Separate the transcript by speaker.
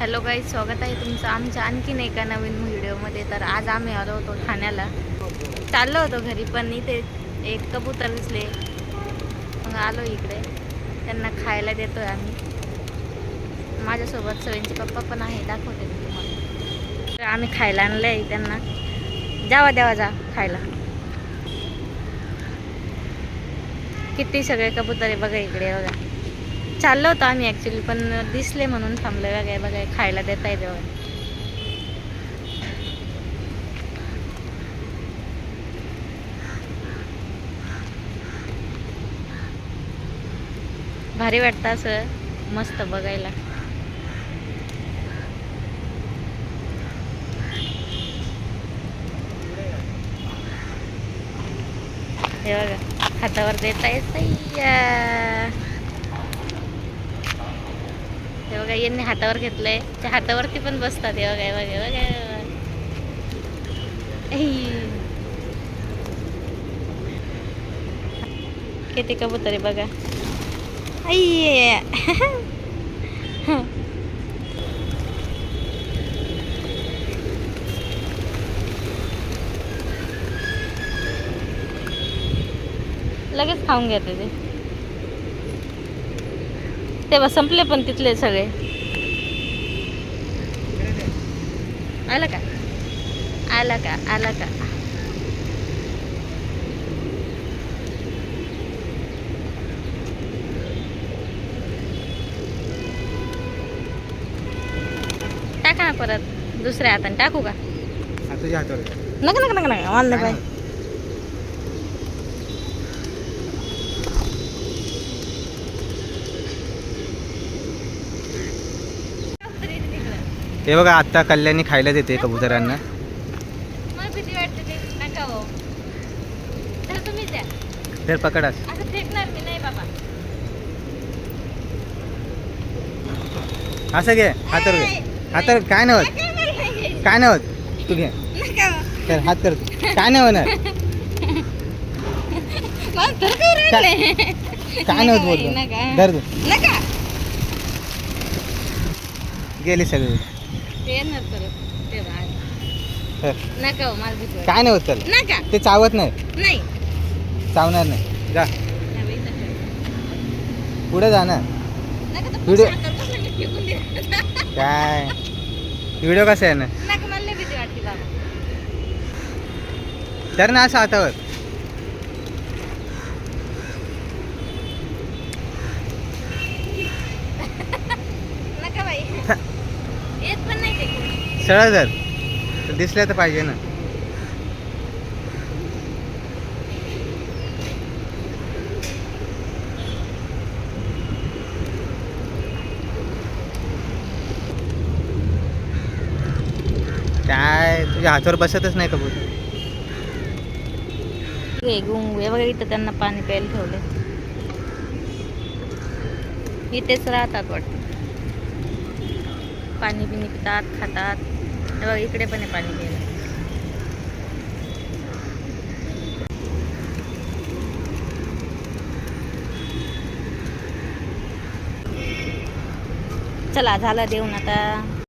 Speaker 1: Hello guys स्वागत आहे तुमचं आमच्या आणखीन एका नवीन व्हिडिओमध्ये. तर आज आम्ही आलो होतो ठाण्याला. चाललो होतो घरी पण इथे एक कबूतर दिसले. मग आलो इकडे. त्यांना खायला देतोय आम्ही. माझ्यासोबत सवयींचे पप्पा पण आहे दाखवते तुम्हाला. तर आम्ही खायला आणलं आहे त्यांना. जावा द्यावा जा खायला. किती सगळे कबूतर आहे बघा इकडे बघा. चाललो होतो आम्ही ॲक्च्युली पण दिसले म्हणून थांबलो बघाय बघा खायला देता येते बघा भारी वाटतं असं मस्त बघायला. हे बघा हातावर देता येत हे बघा यांनी हातावर घेतलंय. त्या हातावरती पण बसतात. हे बघा हे बघा बघा, किती कबूतर बघा. आई लगेच खाऊन घेते ते. तेव्हा संपले पण तिथले सगळे. आलं का? आला का? आला का? टाका ना परत दुसऱ्या हाताने. टाकू का. नका नका नका नका. पाहिजे.
Speaker 2: हे बघा आत्ता कल्याणी खायला देते कबुतरांना.
Speaker 1: हो. तर
Speaker 2: तर पकडास
Speaker 1: असं
Speaker 2: घे हातावर घे. हातावर काय नाही होत. काय नाही होत. तू घे. तर हात कर तू. काय नाही होणार.
Speaker 1: काय राहिलंय?
Speaker 2: काय नाही होत
Speaker 1: नका बाई,
Speaker 2: बोल. धर तू. गेली सगळी.
Speaker 1: ते येणार परत. ते बाळ.
Speaker 2: तर
Speaker 1: नका हो, मला भीती वाटते.
Speaker 2: काय नाही होत त्याला.
Speaker 1: नका.
Speaker 2: ते चावत नाही.
Speaker 1: नाही.
Speaker 2: चावणार नाही. जा.
Speaker 1: नाही बाई, नका.
Speaker 2: पुढे जा ना.
Speaker 1: नका तर
Speaker 2: व्हिडिओ-
Speaker 1: पुढच्या फेकून दे.
Speaker 2: काय? व्हिडिओ कसा आहे ना?
Speaker 1: नका मला लई भीती वाटते बाबा
Speaker 2: तर ना असं हातावर
Speaker 1: नका बाई येत पण नाही ते कोणी.
Speaker 2: सरळ धर तर दिसलं तर पाहिजे ना. काय? तुझ्या हातावर बसतच नाही कबूतर.
Speaker 1: हे गुंग हे इथं त्यांना पाणी प्यायला ठेवले. इथेच राहतात वाटतं. पाणी बिनी पितात खातात. बघा इकडे पण आहे पाणी प्यायला चला झालं देऊन आता.